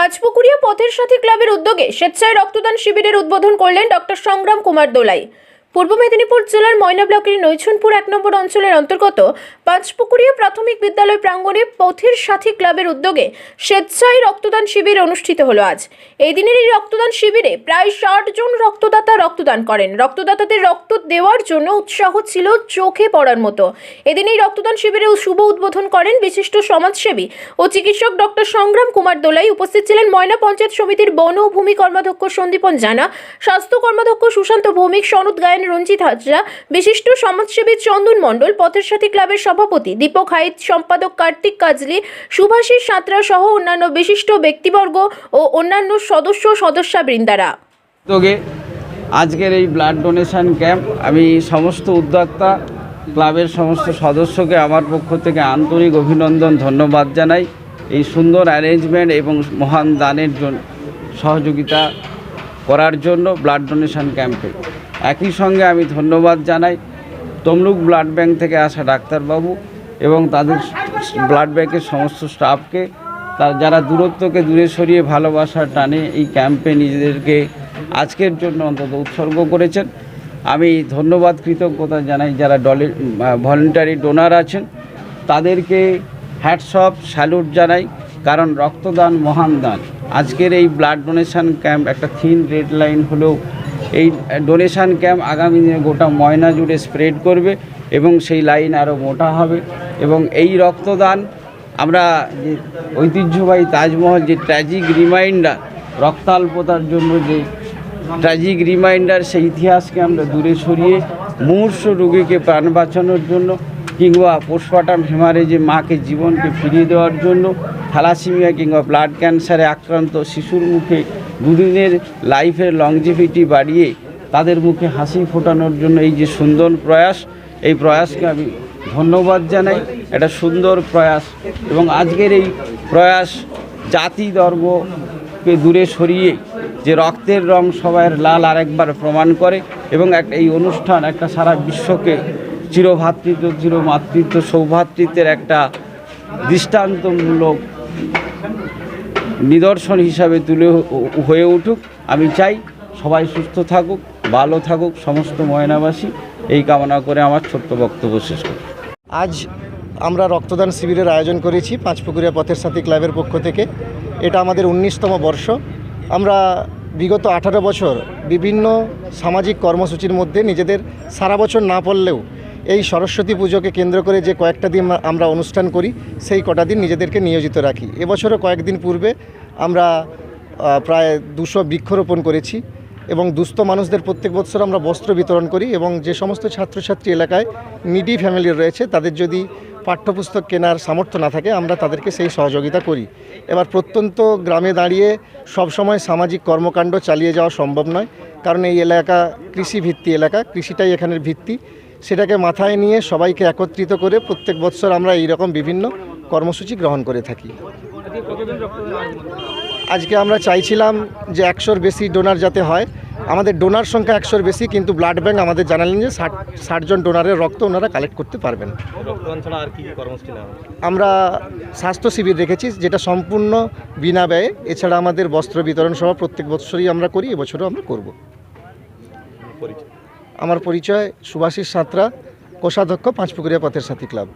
পাঁচপুকুরিয়া পথের সাথী ক্লাবের উদ্যোগে স্বেচ্ছায় রক্তদান শিবিরের উদ্বোধন করলেন ডক্টর সংগ্রাম কুমার দোলাই। পূর্ব মেদিনীপুর জেলার ময়না ব্লকের নৈছনপুর এক নম্বর অঞ্চলের অন্তর্গত পাঁচপুকুরিয়া প্রাথমিক বিদ্যালয় প্রাঙ্গণে পথের সাথী ক্লাবের উদ্যোগে স্বেচ্ছায় রক্তদান শিবির অনুষ্ঠিত হলো আজ। এই দিনের এই রক্তদান শিবিরে প্রায় ষাট জন রক্তদাতা রক্তদান করেন। রক্তদাতাদের রক্ত দেওয়ার জন্য উৎসাহ ছিল চোখে পড়ার মতো। এদিন এই রক্তদান শিবিরে শুভ উদ্বোধন করেন বিশিষ্ট সমাজসেবী ও চিকিৎসক ডক্টর সংগ্রাম কুমার দোলাই। উপস্থিত ছিলেন ময়না পঞ্চায়েত সমিতির বন ও ভূমি কর্মাধ্যক্ষ সন্দীপন জানা, স্বাস্থ্য কর্মাধ্যক্ষ সুশান্ত ভৌমিক, সনদ গায়েন রঞ্জিত হাজরা। বিশিষ্ট সমাজসেবী চন্দন মণ্ডল পথের সাথী ক্লাবের সভাপতি দীপক হাইত, সম্পাদক কার্তিক কাজলি, সুভাষিস সাঁতরা সহ অন্যান্য বিশিষ্ট ব্যক্তিবর্গ ও অন্যান্য সদস্য সদস্যা বৃন্দারা উদ্যোগে আজকের এই ব্লাড ডোনেশন ক্যাম্প আমি সমস্ত উদ্যোক্তা, ক্লাবের সমস্ত সদস্যকে আমার পক্ষ থেকে আন্তরিক অভিনন্দন, ধন্যবাদ জানাই। এই সুন্দর অ্যারেঞ্জমেন্ট এবং মহান দানের জন্য সহযোগিতা করার জন্য ব্লাড ডোনেশন ক্যাম্পে একই সঙ্গে আমি ধন্যবাদ জানাই তমলুক ব্লাড ব্যাংক থেকে আসা ডাক্তারবাবু এবং তাদের ব্লাড ব্যাংকের সমস্ত স্টাফকে, তার যারা দূরত্বকে দূরে সরিয়ে ভালোবাসার টানে এই ক্যাম্পে নিজেদেরকে আজকের জন্য অন্তত উৎসর্গ করেছেন। আমি ধন্যবাদ, কৃতজ্ঞতা জানাই যারা ডলে, ভলেন্টারি ডোনার আছেন, তাদেরকে হ্যাটসঅপ স্যালুট জানাই, কারণ রক্তদান মহান দান। আজকের এই ব্লাড ডোনেশন ক্যাম্প একটা থিন রেড লাইন হলেও এই ডোনেশন ক্যাম্প আগামী দিনে গোটা ময়না জুড়ে স্প্রেড করবে এবং সেই লাইন আরও মোটা হবে এবং এই রক্তদান আমরা যে ঐতিহ্যবাহী তাজমহল যে ট্র্যাজিক রিমাইন্ডার রক্তাল্পতার জন্য যে ট্র্যাজিক রিমাইন্ডার সেই ইতিহাসকে আমরা দূরে সরিয়ে মুমূর্ষ রোগীকে প্রাণ বাঁচানোর জন্য কিংবা পোস্টমার্টাম হেমারেজে মাকে জীবনকে ফিরিয়ে দেওয়ার জন্য থ্যালাসিমিয়া কিংবা ব্লাড ক্যান্সারে আক্রান্ত শিশুর মুখে দুদিনের লাইফের লংজিভিটি বাড়িয়ে তাদের মুখে হাসি ফোটানোর জন্য এই যে সুন্দর প্রয়াস, এই প্রয়াসকে আমি ধন্যবাদ জানাই। একটা সুন্দর প্রয়াস এবং আজকের এই প্রয়াস জাতি ধর্মকে দূরে সরিয়ে যে রক্তের রং সবাইয়ের লাল আরেকবার প্রমাণ করে এবং একটা এই অনুষ্ঠান, একটা সারা বিশ্বকে চিরভাতৃত্ব, চিরমাতৃত্ব, সৌভাতৃত্বের একটা দৃষ্টান্তমূলক নিদর্শন হিসাবে তুলে হয়ে উঠুক। আমি চাই সবাই সুস্থ থাকুক, ভালো থাকুক, সমস্ত ময়নাবাসী। এই কামনা করে আমার ছোট্ট বক্তব্য শেষ করি। আজ আমরা রক্তদান শিবিরের আয়োজন করেছি পাঁচপুকুরিয়া পথের সাথী ক্লাবের পক্ষ থেকে। এটা আমাদের উনিশতম বর্ষ। আমরা বিগত আঠারো বছর বিভিন্ন সামাজিক কর্মসূচির মধ্যে নিজেদের সারা বছর না পড়লেও এই সরস্বতী পুজোকে কেন্দ্র করে যে কয়েকটা দিন আমরা অনুষ্ঠান করি, সেই কটা দিন নিজেদেরকে নিয়োজিত রাখি। এবছরও কয়েকদিন পূর্বে আমরা প্রায় দুশো বৃক্ষরোপণ করেছি এবং দুস্থ মানুষদের প্রত্যেক বছর আমরা বস্ত্র বিতরণ করি এবং যে সমস্ত ছাত্রছাত্রী এলাকায় মিডি ফ্যামিলি রয়েছে, তাদের যদি পাঠ্যপুস্তক কেনার সামর্থ্য না থাকে, আমরা তাদেরকে সেই সহযোগিতা করি। এবার প্রত্যন্ত গ্রামে দাঁড়িয়ে সবসময় সামাজিক কর্মকাণ্ড চালিয়ে যাওয়া সম্ভব নয়, কারণ এই এলাকা কৃষিভিত্তি এলাকা, কৃষিটাই এখানের ভিত্তি। সেটাকে মাথায় নিয়ে সবাইকে একত্রিত করে প্রত্যেক বছর আমরা এইরকম বিভিন্ন কর্মসূচি গ্রহণ করে থাকি। আজকে আমরা চাইছিলাম যে একশোর বেশি ডোনার যাতে হয়। আমাদের ডোনার সংখ্যা একশোর বেশি, কিন্তু ব্লাড ব্যাঙ্ক আমাদের জানালেন যে ষাট ষাটজন ডোনারের রক্ত ওনারা কালেক্ট করতে পারবেন? আমরা স্বাস্থ্য শিবির রেখেছি, যেটা সম্পূর্ণ বিনা ব্যয়ে। এছাড়া আমাদের বস্ত্র বিতরণ সভা প্রত্যেক বছরই আমরা করি, এবছরও আমরা করব। আমার পরিচয় সুভাষিস সাঁতরা কোষাধ্যক্ষ পাঁচপুকুরিয়া পথের সাথী ক্লাব।